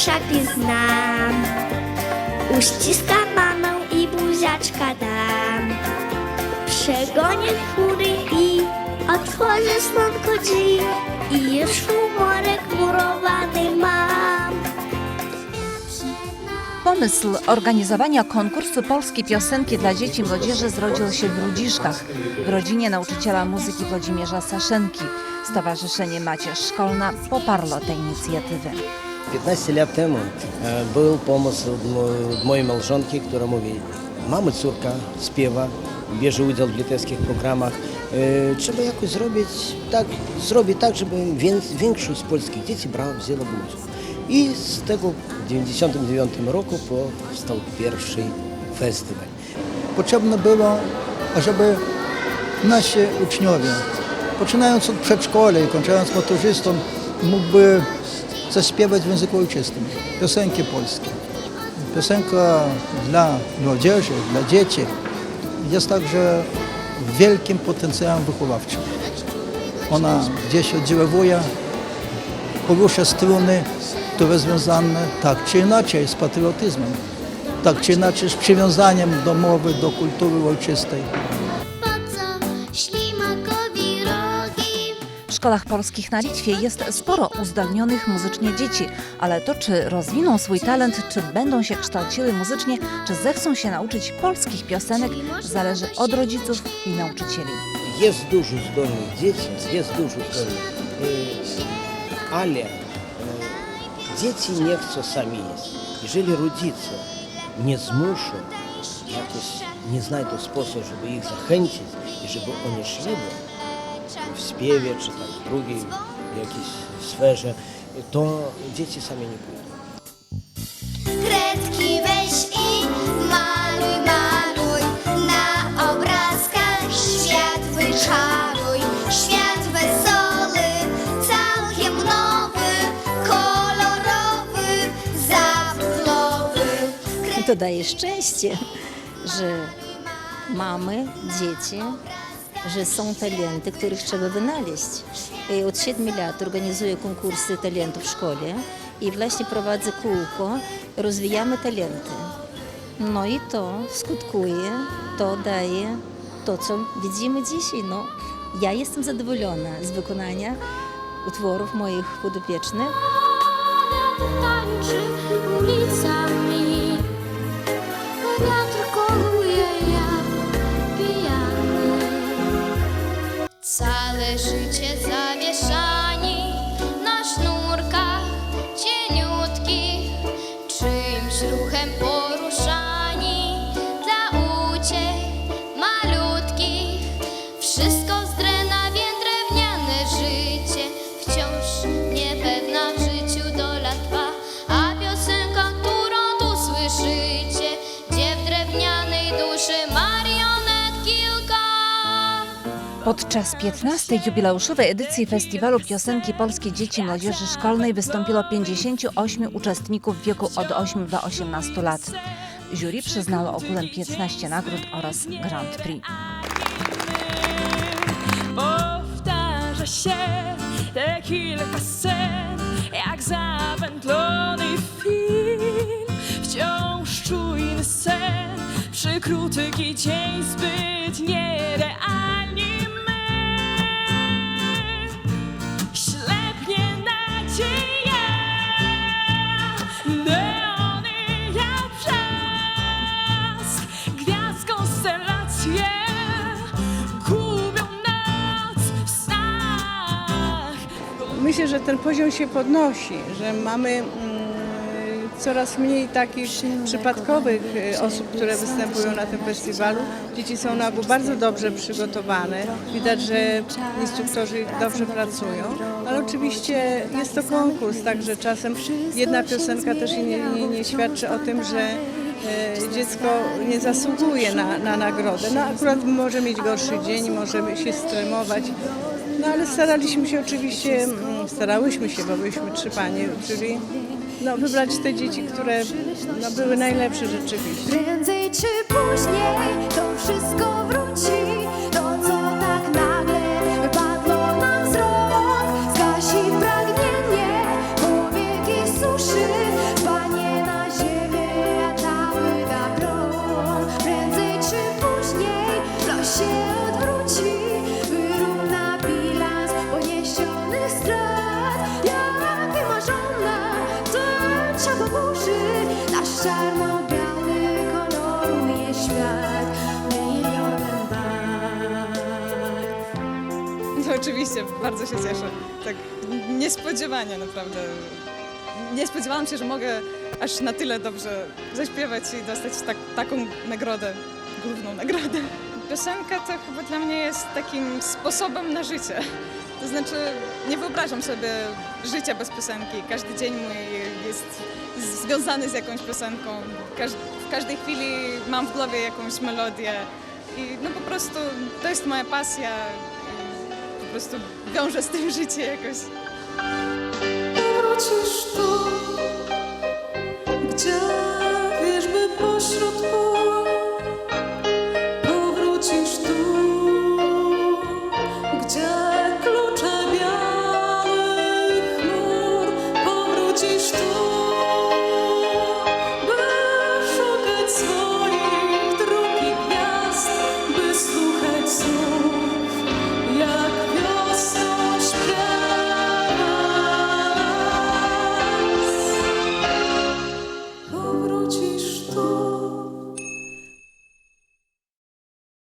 wszak nie znam. Uściska mamę i buziaczka dam. Przegonię chmury i otworzę słonko drzwi. I już humorek murowany mam. Pomysł organizowania konkursu polskiej piosenki dla dzieci i młodzieży zrodził się w Rudziszkach, w rodzinie nauczyciela muzyki Włodzimierza Saszenki. Stowarzyszenie Macierz Szkolna poparło tę inicjatywę. 15 lat temu e, był pomysł od mo- od mojej małżonki, która mówi, mamy córka, śpiewa, bierze udział w litewskich programach. E, Trzeba jakoś zrobić tak, zrobić tak, żeby wię- większość polskich dzieci brała, wzięła udział. I z tego w 1999 roku powstał pierwszy festiwal. Potrzebne było, ażeby nasi uczniowie, poczynając od przedszkola i kończąc maturzystą, mógłby zaśpiewać w języku ojczystym piosenki polskie. Piosenka dla młodzieży, dla dzieci jest także wielkim potencjałem wychowawczym. Ona gdzieś oddziaływuje, porusza struny, które związane tak czy inaczej z patriotyzmem, tak czy inaczej z przywiązaniem do mowy, do kultury ojczystej. Szkołach polskich na Litwie jest sporo uzdolnionych muzycznie dzieci, ale to czy rozwiną swój talent, czy będą się kształciły muzycznie, czy zechcą się nauczyć polskich piosenek, zależy od rodziców i nauczycieli. Jest dużo zdolnych dzieci, jest dużo zdolnych, e, ale e, dzieci nie chcą sami jeść. Jeżeli rodzice nie zmuszą, jakoś nie znajdą sposobu, żeby ich zachęcić i żeby oni szli w śpiewie czy tam w drugiej jakiejś sferze, to dzieci sami nie pójdą. Kredki weź i maluj, maluj na obrazkach świat wyczaruj. Świat wesoły, całkiem nowy, kolorowy, zabawkowy. I to daje szczęście, że mamy, dzieci, że są talenty, których trzeba wynaleźć. I od 7 lat organizuję konkursy talentów w szkole i właśnie prowadzę kółko Rozwijamy talenty. No i to skutkuje, to daje to, co widzimy dzisiaj. No, ja jestem zadowolona z wykonania utworów moich podopiecznych. tańczy ulicami, życie zawieszani na sznurkach cieniutkich, czymś ruchem poruszani Podczas 15. jubileuszowej edycji Festiwalu Piosenki Polskiej Dzieci i Młodzieży Szkolnej wystąpiło 58 uczestników w wieku od 8 do 18 lat. Jury przyznało ogółem 15 nagród oraz Grand Prix. Powtarza się te kilka scen, jak zawędlony film. Wciąż czujny sen, przykruty dzień zbyt nierealni gubią w snach. Myślę, że ten poziom się podnosi, że mamy mm, coraz mniej takich przypadkowych e, osób, które występują na tym festiwalu. Dzieci są na ogół bardzo dobrze przygotowane. Widać, że instruktorzy dobrze pracują, ale oczywiście jest to konkurs, także czasem jedna piosenka też nie, nie, nie świadczy o tym, że dziecko nie zasługuje na, na nagrodę. No akurat może mieć gorszy dzień, może się stremować. No ale staraliśmy się oczywiście, mm, starałyśmy się, bo byliśmy trzy panie, czyli no, wybrać te dzieci, które no, były najlepsze rzeczywiście. Prędzej czy później to wszystko wróci. Oczywiście, bardzo się cieszę. Tak niespodziewanie naprawdę. Nie spodziewałam się, że mogę aż na tyle dobrze zaśpiewać i dostać tak, taką nagrodę, główną nagrodę. Piosenka to chyba dla mnie jest takim sposobem na życie. To znaczy, nie wyobrażam sobie życia bez piosenki. Każdy dzień mój jest związany z jakąś piosenką. W każdej chwili mam w głowie jakąś melodię. I no po prostu to jest moja pasja. I po prostu wiążę z tym życie jakoś. Wrócisz